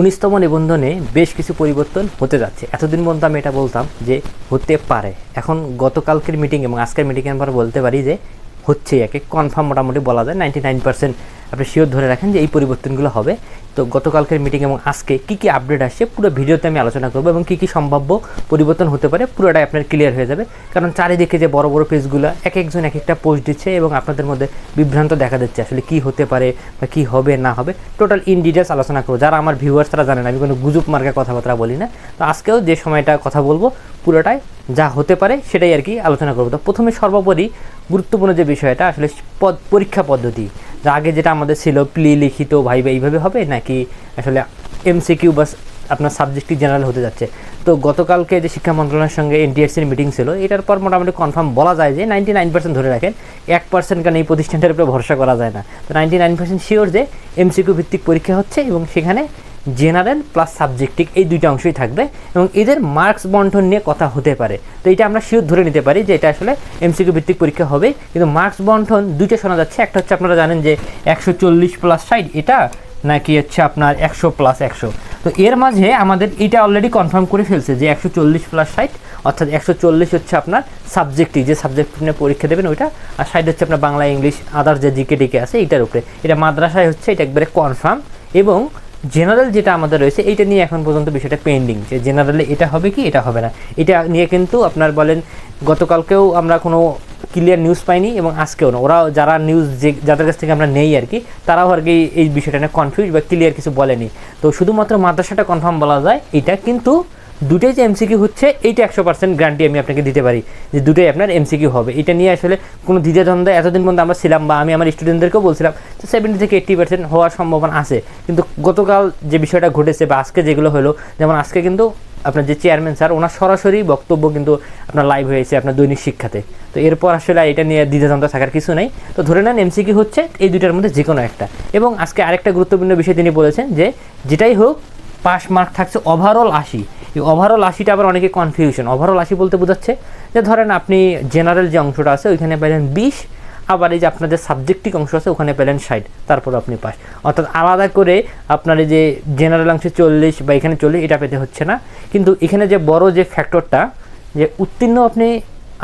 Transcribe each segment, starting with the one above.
উনিশতম নিবন্ধনে বেশ কিছু পরিবর্তন হতে যাচ্ছে। এতদিন পর্যন্ত আমি এটা বলতাম যে হতে পারে। এখন গতকালকের মিটিং এবং আজকের মিটিংয়ের পর বলতে পারি যে হচ্ছে একে। কনফার্ম মোটামুটি বলা যায় নাইনটি নাইন পার্সেন্ট আপনি শিওর ধরে রাখেন যে এই পরিবর্তনগুলো হবে। তো গতকালকের মিটিং এবং আজকে কী কী আপডেট আসছে পুরো ভিডিওতে আমি আলোচনা করব এবং কী কী সম্ভাব্য পরিবর্তন হতে পারে পুরোটাই আপনার ক্লিয়ার হয়ে যাবে। কারণ চারিদিকে যে বড় বড় পেজগুলো এক একজন এক একটা পোস্ট দিচ্ছে এবং আপনাদের মধ্যে বিভ্রান্ত দেখা যাচ্ছে আসলে কি হতে পারে বা কী হবে, না হবে। টোটাল ইন ডিটেলস আলোচনা করব। যারা আমার ভিউয়ার্স তারা জানেন আমি কোনো গুজব মার্কা কথাবার্তা বলি না। তো আজকেও যে সময়টা কথা বলব, পুরোটাই যা হতে পারে সেটাই আর কি আলোচনা করব। তো প্রথমে সর্বোপরি গুরুত্বপূর্ণ যে বিষয়টা, আসলে পরীক্ষা পদ্ধতি। যা আগে যেটা আমাদের ছিল প্লি, লিখিত ভাইবা এইভাবে হবে নাকি আসলে এমসিকিউ বা আপনার সাবজেক্টটি জেনারেল হতে যাচ্ছে? তো গতকালকে যে শিক্ষা মন্ত্রণালয়ের সঙ্গে এনটিএসসির মিটিং ছিল, এটার পর মোটামুটি কনফার্ম বলা যায় যে নাইনটি নাইন পার্সেন্ট ধরে রাখেন। এক পার্সেন্ট কেন এই প্রতিষ্ঠানটার উপরে ভরসা করা যায় না? তো নাইনটি নাইন পার্সেন্ট শিওর যে এমসিকিউ ভিত্তিক পরীক্ষা হচ্ছে এবং সেখানে জেনারেল প্লাস সাবজেক্টিভ এই দুইটা অংশই থাকবে এবং এদের মার্কস বন্টন নিয়ে কথা হতে পারে। তো এটা আমরা শিওর ধরে নিতে পারি যে এটা আসলে এমসিকিউ ভিত্তিক পরীক্ষা হবে। কিন্তু মার্কস বন্টন দুইটা শোনা যাচ্ছে। একটা হচ্ছে আপনারা জানেন যে একশো চল্লিশ প্লাস সাইড এটা নাকি হচ্ছে আপনার একশো প্লাস একশো। তো এর মাঝে আমাদের এটা অলরেডি কনফার্ম করে ফেলছে যে একশো চল্লিশ প্লাস সাইট অর্থাৎ একশো চল্লিশ হচ্ছে আপনার সাবজেক্টিভ যে সাবজেক্ট নিয়ে পরীক্ষা দেবেন ওইটা, আর সাইড হচ্ছে আপনার বাংলা, ইংলিশ আদার যে জিকে টিকে আছে এটার উপরে। এটা মাদ্রাসায় হচ্ছে, এটা একবারে কনফার্ম এবং জেনারেল যেটা আমাদের রয়েছে এটা নিয়ে এখন পর্যন্ত বিষয়টা পেন্ডিং যে জেনারেলে এটা হবে কি, এটা হবে না। এটা নিয়ে কিন্তু আপনার বলেন, গতকালকেও আমরা কোনো ক্লিয়ার নিউজ পাইনি এবং আজকেও না। ওরা যারা নিউজ যে, যাদের কাছ থেকে আমরা নেই আর কি, তারাও আর কি এই বিষয়টা নিয়ে কনফিউজ বা ক্লিয়ার কিছু বলেনি। তো শুধুমাত্র মাদ্রাসাটা কনফার্ম বলা যায়, এটা কিন্তু দুটোই যে এমসিকিউ হচ্ছে, এইটা একশো পার্সেন্ট গ্যারান্টি আমি আপনাকে দিতে পারি যে দুটোই আপনার এমসিকিউ হবে। এটা নিয়ে আসলে কোনো দ্বিধাদ্বন্দ্ব এতদিন পর্যন্ত আমরা ছিলাম বা আমি আমার স্টুডেন্টদেরকেও বলছিলাম যে সেভেন্টি থেকে এইট্টি পার্সেন্ট হওয়ার সম্ভাবনা আছে। কিন্তু গতকাল যে বিষয়টা ঘটেছে বা আজকে যেগুলো হলো, যেমন আজকে কিন্তু আপনার যে চেয়ারম্যান স্যার ওনার সরাসরি বক্তব্য কিন্তু আপনার লাইভ হয়েছে আপনার দৈনিক শিক্ষাতে। তো এরপর আসলে এটা নিয়ে দ্বিধাদ্বন্দ্ব থাকার কিছু নেই। তো ধরে নেন এমসিকিউ হচ্ছে এই দুইটার মধ্যে যে কোনো একটা। এবং আজকে আরেকটা গুরুত্বপূর্ণ বিষয় তিনি বলেছেন যে, যেটাই হোক পাস মার্ক থাকছে ওভারঅল আশি। এই ওভারঅল আশিটা আবার অনেকে কনফিউশন ওভারঅল আশি বলতে বোঝাচ্ছে যে ধরেন আপনি জেনারেল যে অংশটা আছে, ওইখানে পেলেন বিশ, আবার এই যে আপনাদের যে সাবজেক্টিভ অংশ আছে, ওখানে পেলেন ষাট, তারপর আপনি পাস। অর্থাৎ আলাদা করে আপনার এই যে জেনারেল অংশে চল্লিশ বা এখানে চল্লিশ, এটা পেতে হচ্ছে না। কিন্তু এখানে যে বড় যে ফ্যাক্টরটা যে উত্তীর্ণ আপনি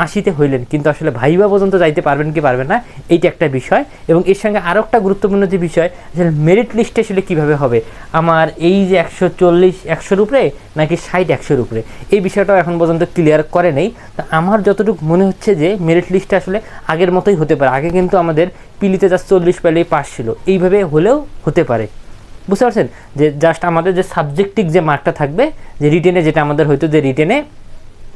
আশিতে হইলেন, কিন্তু আসলে ভাইবা পর্যন্ত যাইতে পারবেন কি পারবেন না, এইটা একটা বিষয়। এবং এর সঙ্গে আরও একটা গুরুত্বপূর্ণ যে বিষয়, আসলে মেরিট লিস্টে আসলে কীভাবে হবে? আমার এই যে একশো চল্লিশ একশোর উপরে নাকি ষাট একশোর উপরে এই বিষয়টাও এখন পর্যন্ত ক্লিয়ার করে নেই। তা আমার যতটুকু মনে হচ্ছে যে মেরিট লিস্টটা আসলে আগের মতোই হতে পারে। আগে কিন্তু আমাদের পিলিতে জাস্ট চল্লিশ পেলেই পাস ছিল। এইভাবে হলেও হতে পারে। বুঝতে পারছেন? যে জাস্ট আমাদের যে সাবজেক্টিভ যে মার্কটা থাকবে, যে রিটেনে যেটা আমাদের হয়তো যে রিটেনে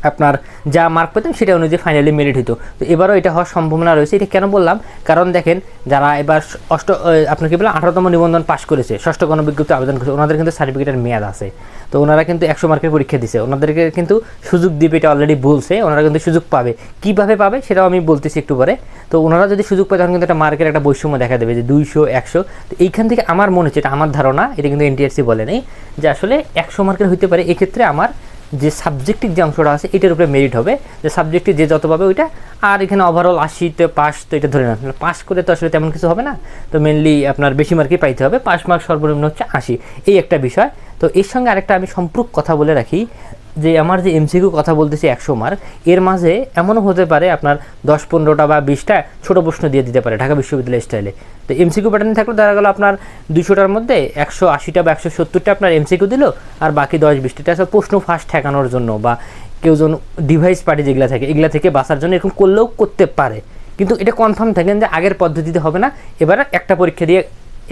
আপনার যা মার্ক পেতেন সেটা অনুযায়ী ফাইনালি মেরিট হতো তো এবারও এটা হওয়ার সম্ভাবনা রয়েছে, এটা কেন বললাম? কারণ দেখেন, যারা এবার অষ্ট আপনার কি বললাম? আঠারোতম নিবন্ধন পাশ করেছে, ষষ্ঠ গণবিজ্ঞপ্তি আবেদন করেছে, ওনাদের কিন্তু সার্টিফিকেটের মেয়াদ আছে। তো ওনারা কিন্তু একশো মার্কের পরীক্ষা দিছে। ওনাদেরকে কিন্তু সুযোগ দিবে, এটা অলরেডি বলছে, ওনারা কিন্তু সুযোগ পাবে। কীভাবে পাবে সেটাও আমি বলতেছি একটু পরে। তো ওনারা যদি সুযোগ পায়, তখন কিন্তু একটা মার্কের একটা বৈষম্য দেখা দেবে, যে দুইশো, একশো। তো এইখান থেকে আমার মনে হচ্ছে, এটা আমার ধারণা, এটা কিন্তু এনটিআরসি বলে নেই, যে আসলে একশো মার্কের হইতে পারে, এক্ষেত্রে আমার যে সাবজেক্টিভ যে অংশটা আছে, এটার উপরে মেরিট হবে। যে সাবজেক্টিভ যে যত পাবে ওইটা। আর এখানে ওভারঅল আশিতে পাস তো এটা ধরে না পাস করে তো আসলে তেমন কিছু হবে না। তো মেনলি আপনার বেশি মার্কই পাইতে হবে। পাস মার্ক সর্বনিম্ন হচ্ছে আশি। এই একটা বিষয়। তো এর সঙ্গে আরেকটা আমি সম্পূর্ক কথা বলে রাখি। যে আমার যে এমসিকিউ কথা বলতেছি একশো মার্ক এর মাঝে এমনও হতে পারে আপনার দশ পনেরোটা বা বিশটা ছোটো প্রশ্ন দিয়ে দিতে পারে ঢাকা বিশ্ববিদ্যালয় স্টাইলে তো এমসিকিউ প্যাটার্ন থাকলে, দেখা গেলো আপনার দুশোটার মধ্যে একশো আশিটা বা একশো সত্তরটা আপনার এমসিকিউ দিল, আর বাকি দশ বিশটা আসলে প্রশ্ন ফার্স্ট ঠেকানোর জন্য বা কেউ যেন ডিভাইস পার্টি যেগুলো থাকে, এগুলা থেকে বাঁচার জন্য এরকম করলেও করতে পারে। কিন্তু এটা কনফার্ম থাকেন যে আগের পদ্ধতিতে হবে না, এবার একটা পরীক্ষা দিয়ে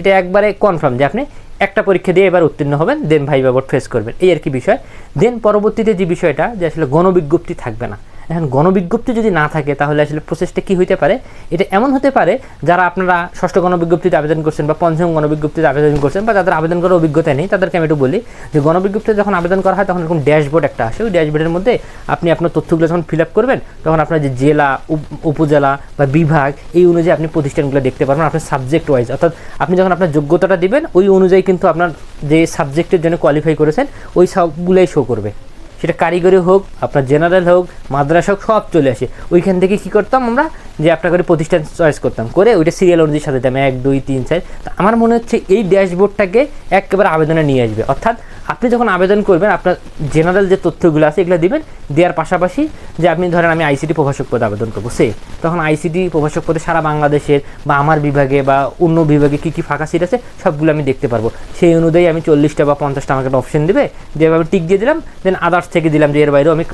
এটা একবারে কনফার্ম যে আপনি একটা পরীক্ষা দিয়ে এবার উত্তীর্ণ হবেন, দেন ভাই বোর্ড ফেস করবেন। এই আর কি বিষয়। দেন পরবর্তীতে যে বিষয়টা, যে আসলে গণবিজ্ঞপ্তি থাকবে না এখন গণবিজ্ঞপ্তি যদি না থাকে, তাহলে আসলে প্রসেসটা কী হইতে পারে? এটা এমন হতে পারে, যারা আপনারা ষষ্ঠ গণবিজ্ঞপ্তিতে আবেদন করছেন বা পঞ্চম গণবিজ্ঞপ্তিতে আবেদন করছেন বা যাদের আবেদন করার অভিজ্ঞতা নেই, তাদেরকে আমি একটু বলি যে গণবিজ্ঞপ্তিতে যখন আবেদন করা হয়, তখন এরকম ড্যাশবোর্ড একটা আসে। ওই ড্যাশবোর্ডের মধ্যে আপনি আপনার তথ্যগুলো যখন ফিল আপ করবেন, তখন আপনার যে জেলা, উপ- উপজেলা বা বিভাগ, এই অনুযায়ী আপনি প্রতিষ্ঠানগুলো দেখতে পারবেন, আপনার সাবজেক্ট ওয়াইজ অর্থাৎ আপনি যখন আপনার যোগ্যতাটা দিবেন, ওই অনুযায়ী কিন্তু আপনার যে সাবজেক্টের জন্য কোয়ালিফাই করেছেন, ওই সবগুলোই শো করবে। সেটা কারিগরি হোক, আপনার জেনারেল হোক, মাদ্রাসা হোক, সব চলে আসে। ওইখান থেকে কী করতাম আমরা? যে একটা করে প্রতিষ্ঠান চয়েস করতাম। করে ওইটা সিরিয়াল অনুযায়ী সাথে দিতাম এক, দুই, তিন, চার। তো আমার মনে হচ্ছে এই ড্যাশবোর্ডটাকে একেবারে আবেদনে নিয়ে আসবে। অর্থাৎ আপনি যখন আবেদন করবেন, আপনার জেনারেল যে তথ্যগুলো আছে, এগুলো দিবেন। দেওয়ার পাশাপাশি যে আপনি ধরেন আমি আইসিটি প্রভাষক পদে আবেদন করব, সে। তখন আইসিটি প্রভাষক পদে সারা বাংলাদেশের বা আমার বিভাগে বা অন্য বিভাগে কী কী ফাঁকা সিট আছে, সবগুলো আমি দেখতে পারব। সেই অনুযায়ী আমি চল্লিশটা বা পঞ্চাশটা আমাকে অপশন দেবে। দিয়ে আমি টিক দিয়ে দিলাম দেন আদার্স থেকে দিলাম যে এর বাইরেও আমি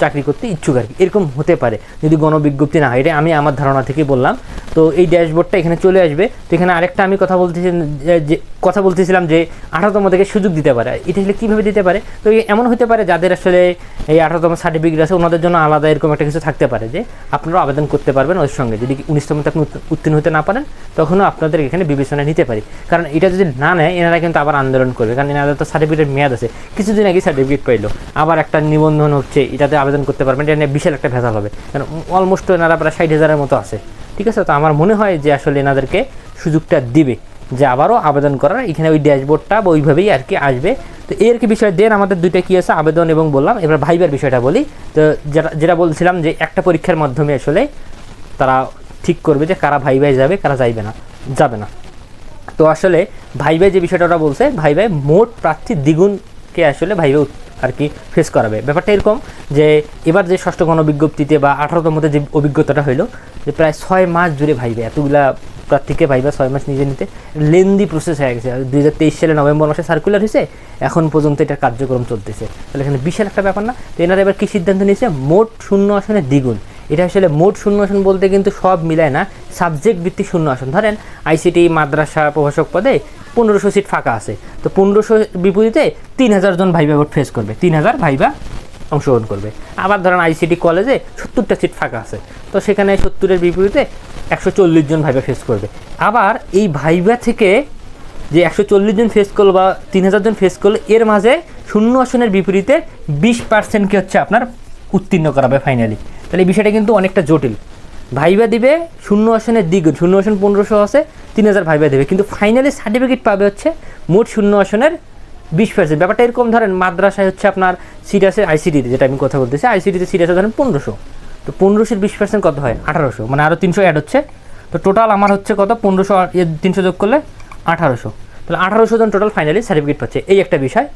চাকরি করতে ইচ্ছুক আর কি। এরকম হতে পারে। যদি গণবিজ্ঞপ্তি না হয় এটা আমি আমার ধারণা থেকে বললাম। তো এই ড্যাশবোর্ডটা এখানে চলে আসবে। তো এখানে আরেকটা আমি কথা বলতেছি যে কথা বলতেছিলাম যে আঠারোতম থেকে সুযোগ দিতে পারে। এটা আসলে কীভাবে দিতে পারে? তো এমন হতে পারে যাদের আসলে এই আঠারোতম সার্টিফিকেট আছে, ওনাদের জন্য আলাদা এরকম একটা কিছু থাকতে পারে যে আপনারা আবেদন করতে পারবেন ওর সঙ্গে। যদি উনিশতমতে আপনি উত্ত- উত্তীর্ণ হতে না পারেন, তখনও আপনাদের এখানে বিবেচনা নিতে পারি। কারণ এটা যদি না নেয়, এনারা কিন্তু আবার আন্দোলন করবে। কারণ এনাদের তো সার্টিফিকেটের মেয়াদ আছে। কিছুদিন আগে সার্টিফিকেট পাইলো। আবার একটা নিবন্ধন হচ্ছে, এটাতে আবেদন করতে পারবেন। এটা নিয়ে বিশাল একটা ভেজাল হবে। কারণ অলমোস্ট এনারা প্রায় ষাট হাজারের মতো আছে। ঠিক আছে, তো আমার মনে হয় যে আসলে এনাদেরকে সুযোগটা দিবে যে আবারও আবেদন করার, এখানে ওই ড্যাশবোর্ডটা ওইভাবেই আর কি আসবে। তো এর কি বিষয়? দেন আমাদের দুইটা কি আছে? আবেদন এবং বললাম, এবার ভাইবার বিষয়টা বলি। তো যেটা যেটা বলছিলাম যে একটা পরীক্ষার মাধ্যমে আসলে তারা ঠিক করবে যে কারা ভাই ভাই যাবে, কারা যাইবে না, যাবে না। তো আসলে ভাই ভাই যে বিষয়টা ওরা বলছে ভাই ভাই মোট প্রার্থী দ্বিগুণকে আসলে ভাই ভাই আর কি ফেস করাবে। ব্যাপারটা এরকম যে, এবার যে ষষ্ঠ গণবিজ্ঞপ্তিতে বা আঠারোতম মধ্যে যে অভিজ্ঞতাটা হলো যে প্রায় ছয় মাস জুড়ে ভাইবে, এতগুলা প্রার্থীকে ভাইবা ছয় মাস নিজে নিতে। লেন্দি প্রসেস হয়ে গেছে। দুই হাজার তেইশ সালে নভেম্বর মাসে সার্কুলার হয়েছে এখন পর্যন্ত এটা কার্যক্রম চলতেছে। তাহলে এখানে বিশাল একটা ব্যাপার না, তো এনারা এবার কী সিদ্ধান্ত নিয়েছে? মোট শূন্য আসনে দ্বিগুণ। এটা আসলে মোট শূন্য আসন বলতে কিন্তু সব মিলায় না সাবজেক্ট ভিত্তিক শূন্য আসন। ধরেন আইসিটি মাদ্রাসা প্রভাষক পদে পনেরোশো সিট ফাঁকা আছে। তো পনেরোশো বিপরীতে তিন হাজার জন ভাইবা ভোট ফেস করবে। তিন হাজার ভাইবা অংশগ্রহণ করবে। আবার ধরেন আইসিটি কলেজে সত্তরটা সিট ফাঁকা আছে। তো সেখানে সত্তরের বিপরীতে একশো চল্লিশ জন ভাইবা ফেস করবে। আবার এই ভাইবা থেকে যে একশো চল্লিশ জন ফেস করল বা তিন হাজার জন ফেস করল, এর মাঝে শূন্য আসনের বিপরীতে বিশ পার্সেন্টকে হচ্ছে আপনার উত্তীর্ণ করাবে ফাইনালি তাহলে এই বিষয়টা কিন্তু অনেকটা জটিল। ভাইবা দিবে শূন্য আসনের দ্বিগুণ শূন্য আসন পনেরোশো আছে, তিন হাজার ভাইবা দেবে। কিন্তু ফাইনালি সার্টিফিকেট পাবে হচ্ছে মোট শূন্য আসনের বিশ পার্সেন্ট ব্যাপারটা এরকম, ধরেন মাদ্রাসায় হচ্ছে আপনার সিট আছে আইসিডিতে যেটা আমি কথা বলতেছি। আইসিডিতে সিট আছে ধরেন পনেরোশো। তো পনেরোশোর বিশ পার্সেন্ট কত হয়? আঠারোশো। মানে আরও তিনশো অ্যাড হচ্ছে। তো টোটাল আমার হচ্ছে কত? পনেরোশো তিনশো যোগ করলে আঠারোশো। তাহলে আঠারোশো জন টোটাল ফাইনালি সার্টিফিকেট পাচ্ছে। এই একটা বিষয়।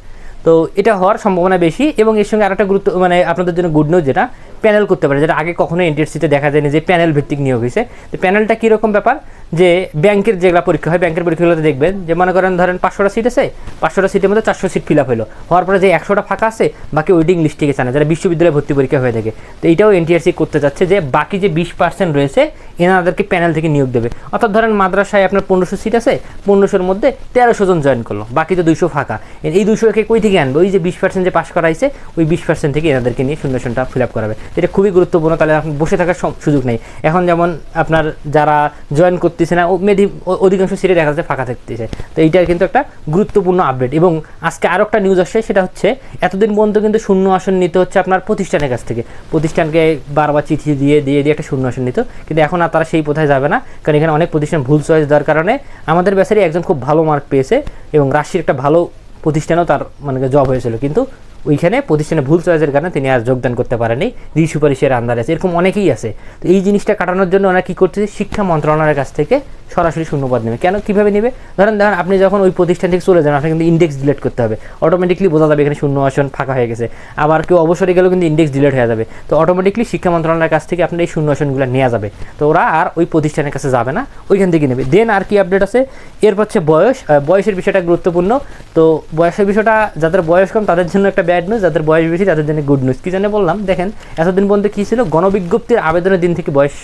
তো এটা হওয়ার সম্ভাবনা বেশি এবং এর সঙ্গে আরেকটা গুরুত্ব মানে আপনাদের জন্য গুড নিউজ যেটা প্যানেল করতে পারে, যেটা আগে কখনো এনটিএসসিতে দেখা যায়নি যে প্যানেল ভিত্তিক নিয়োগ হয়েছে। তো প্যানেলটা কীরকম ব্যাপার? যে ব্যাংকের যেগুলো পরীক্ষা হয়, ব্যাংকের পরীক্ষাগুলোতে দেখবেন যে মনে করেন ধরেন পাঁচশোটা সিট আছে, পাঁচশোটা সিটের মধ্যে চারশো সিট ফিল আপ হলো। হওয়ার পরে যে একশোটা ফাঁকা আছে, বাকি ওয়েটিং লিস্টে গেছে না যারা বিশ্ববিদ্যালয়ে ভর্তি পরীক্ষা হয়ে থাকে। তো এইটাও এনটিআরসি করতে চাচ্ছে যে বাকি যে বিশ পার্সেন্ট রয়েছে, এনাদেরকে প্যানেল থেকে নিয়োগ দেবে। অর্থাৎ ধরেন মাদ্রাসায় আপনার পনেরোশো সিট আছে, পনেরোশোর মধ্যে তেরোশো জন জয়েন করল, বাকি তো দুইশো ফাঁকা। এই দুইশো একে কই থেকে আনবে? ওই যে বিশ পার্সেন্ট যে পাস করাইছে, ওই বিশ পার্সেন্ট থেকে এনাদেরকে নিয়ে শূন্যশনটা ফিল আপ করাবে। এটা খুবই গুরুত্বপূর্ণ, তাহলে আপনি বসে থাকার সুযোগ নেই। এখন যেমন আপনার যারা জয়েন করতেছে না মেধি অধিকাংশ সিটে দেখা যাচ্ছে ফাঁকা থাকতেছে। তো এইটার কিন্তু একটা গুরুত্বপূর্ণ আপডেট এবং আজকে আরও একটা নিউজ আসছে, সেটা হচ্ছে এতদিন পর্যন্ত কিন্তু শূন্য আসন নিতে হচ্ছে আপনার প্রতিষ্ঠানের কাছ থেকে। প্রতিষ্ঠানকে বারবার চিঠি দিয়ে দিয়ে দিয়ে একটা শূন্য আসন নিত। কিন্তু এখন আর তারা সেই পথায় যাবে না, কারণ এখানে অনেক প্রতিষ্ঠান ভুল চয়েস দেওয়ার কারণে আমাদের ব্যাসারই একজন খুব ভালো মার্ক পেয়েছে এবং রাশির একটা ভালো প্রতিষ্ঠানেও তার মানে জব হয়েছিল। কিন্তু ওইখানে প্রতিষ্ঠানে ভুল চয়েসের কারণে তিনি আর যোগদান করতে পারেনি রি সুপারিশের আন্দার আছে। এরকম অনেকেই আছে। তো এই জিনিসটা কাটানোর জন্য ওনারা কী করতেছে শিক্ষা মন্ত্রণালয়ের কাছ থেকে সরাসরি শূন্যপদ নেবে। কেন? কীভাবে নেবে? ধরেন ধরেন আপনি যখন ওই প্রতিষ্ঠান থেকে চলে যান, আপনাকে কিন্তু ইন্ডেক্স ডিলেট করতে হবে। অটোমেটিকলি বোঝা যাবে এখানে শূন্য আসন ফাঁকা হয়ে গেছে। আবার কেউ অবসরে গেলেও কিন্তু ইন্ডেক্স ডিলেট হয়ে যাবে। তো অটোমেটিকলি শিক্ষা মন্ত্রণালয়ের কাছ থেকে আপনার এই শূন্য আসনগুলো নেওয়া যাবে। তো ওরা আর ওই প্রতিষ্ঠানের কাছে যাবে না, ওইখান থেকে নেবে। দেন আর কি আপডেট আছে? এরপর হচ্ছে বয়স। বয়সের বিষয়টা গুরুত্বপূর্ণ। তো বয়সের বিষয়টা, যাদের বয়স কম, তাদের জন্য একটা ব্যাড নিউজ যাদের বয়স বেশি, তাদের জন্য গুড নিউজ কী জন্য বললাম? দেখেন, এতদিন পর্যন্ত কী ছিল? গণবিজ্ঞপ্তির আবেদনের দিন থেকে বয়স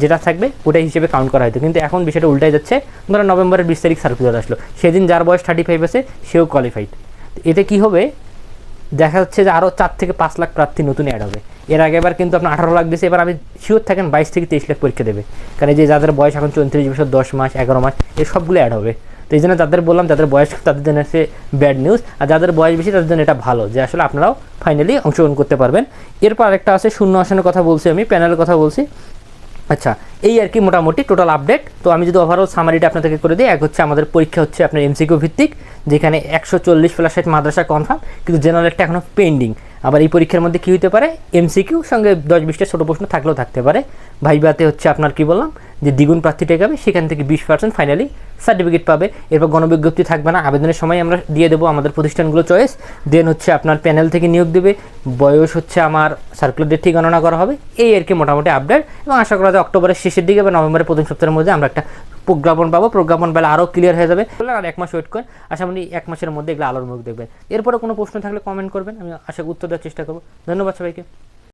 যেটা থাকবে ওটাই হিসেবে কাউন্ট করা হতো কিন্তু এখন বিষয়টা উল্টাই যাচ্ছে। ধরো নভেম্বরের বিশ তারিখ সার্কুলার আসলো। সেদিন যার বয়স থার্টি ফাইভ আছে, সেও কোয়ালিফাইড এতে কি হবে? দেখা যাচ্ছে যে আরও চার থেকে পাঁচ লাখ প্রার্থী নতুন অ্যাড হবে। এর আগে এবার কিন্তু আপনার আঠারো লাখ দিয়েছে এবার আমি শিওর থাকেন বাইশ থেকে তেইশ লাখ পরীক্ষা দেবে। কারণ যে যাদের বয়স এখন চৌত্রিশ বছর, দশ মাস, এগারো মাস এই সবগুলো অ্যাড হবে। তো এই জন্য যাদের বললাম, যাদের বয়স তাদের জন্য হচ্ছে ব্যাড নিউজ আর যাদের বয়স বেশি, তাদের জন্য এটা ভালো যে আসলে আপনারাও ফাইনালি অংশগ্রহণ করতে পারবেন। এরপর আরেকটা আছে, শূন্য আসনের কথা বলছি আমি প্যানেলের কথা বলছি। আচ্ছা এই আর কি মোটামুটি টোটাল আপডেট তো আমি যদি ওভারঅল সামারিটা আপনাদেরকে করে দিই, এক হচ্ছে আমাদের পরীক্ষা হচ্ছে আপনার এমসিকিউ ভিত্তিক, যেখানে একশো চল্লিশ প্লাস মাদ্রাসা কনফার্ম কিন্তু জেনারেলটা এখনও পেন্ডিং আবার এই পরীক্ষার মধ্যে কী হতে পারে? এমসিকিউ সঙ্গে দশ বিশটা ছোটো প্রশ্ন থাকলেও থাকতে পারে। ভাইবাতে হচ্ছে আপনার কি বললাম? যে দ্বিগুণ প্রার্থী টেকাবে সেখান থেকে বিশ পার্সেন্ট ফাইনালি সার্টিফিকেট পাবে। এরপর গণবিজ্ঞপ্তি থাকবে না, আবেদনের সময় আমরা দিয়ে দেবো আমাদের প্রতিষ্ঠানগুলো চয়েস দেন হচ্ছে আপনার প্যানেল থেকে নিয়োগ দেবে। বয়স হচ্ছে আমার সার্কুলার ডেট থেকে গণনা করা হবে? এই আর কি মোটামুটি আপডেট এবং আশা করা যায় অক্টোবরের শেষের দিকে বা নভেম্বরের প্রথম সপ্তাহের মধ্যে আমরা একটা প্রজ্ঞাপন পাবো, প্রজ্ঞাপন পেলে আরও ক্লিয়ার হয়ে যাবে। আর এক মাস ওয়েট করেন আশা করি এক মাসের মধ্যে এগুলো আলোর মুখ দেখবেন। এরপরে কোনো প্রশ্ন থাকলে কমেন্ট করবেন, আমি আশা উত্তর দেওয়ার চেষ্টা করব। ধন্যবাদ সবাইকে।